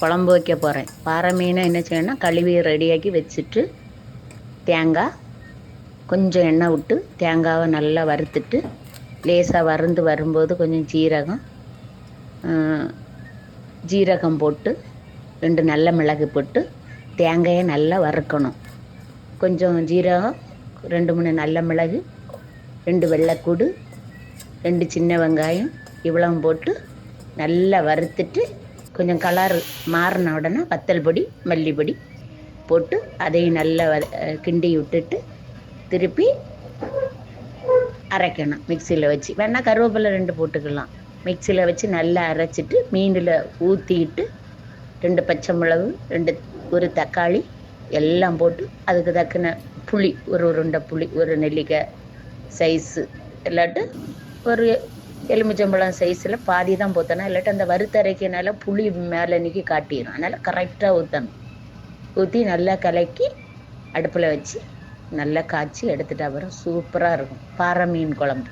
குழம்பு வைக்க போகிறேன் பாறை மீனை என்ன செய்யணும்னா கழுவி ரெடியாக்கி வச்சுட்டு தேங்காய் கொஞ்சம் எண்ணெய் விட்டு தேங்காவை நல்லா வறுத்துட்டு லேசாக வறுந்து வரும்போது கொஞ்சம் ஜீரகம் ஜீரகம் போட்டு ரெண்டு நல்ல மிளகு போட்டு தேங்காயை நல்லா வறுக்கணும். கொஞ்சம் ஜீரகம் ரெண்டு மூணு நல்ல மிளகு ரெண்டு வெள்ளைக்கூடு ரெண்டு சின்ன வெங்காயம் இவ்வளவும் போட்டு நல்லா வறுத்துட்டு கொஞ்சம் கலர் மாறின உடனே வத்தல் பொடி மல்லிப்பொடி போட்டு அதையும் நல்லா வ- கிண்டி விட்டுட்டு திருப்பி அரைக்கணும் மிக்சியில் வச்சு. வேணால் கருவேப்பிலை ரெண்டு போட்டுக்கலாம். மிக்சியில் வச்சு நல்லா அரைச்சிட்டு மீனில் ஊற்றிட்டு ரெண்டு பச்சை மிளகு ரெண்டு ஒரு தக்காளி எல்லாம் போட்டு அதுக்கு தக்கின புளி ஒரு உருண்டை புளி ஒரு நெல்லிக்காய் சைஸு இல்லாட்டு ஒரு எலுமிச்சம்பழம் சைஸில் பாதி தான் ஊற்றணும் இல்லாட்டி அந்த வறுத்தரைக்கினால புளி மேலே நிற்கி காட்டிடும் அதனால் கரெக்டாக ஊற்றணும் ஊற்றி நல்லா கலக்கி அடுப்பில் வச்சு நல்லா காய்ச்சி எடுத்துட்டு அப்புறம் சூப்பராக இருக்கும். பாறை மீன் குழம்பு.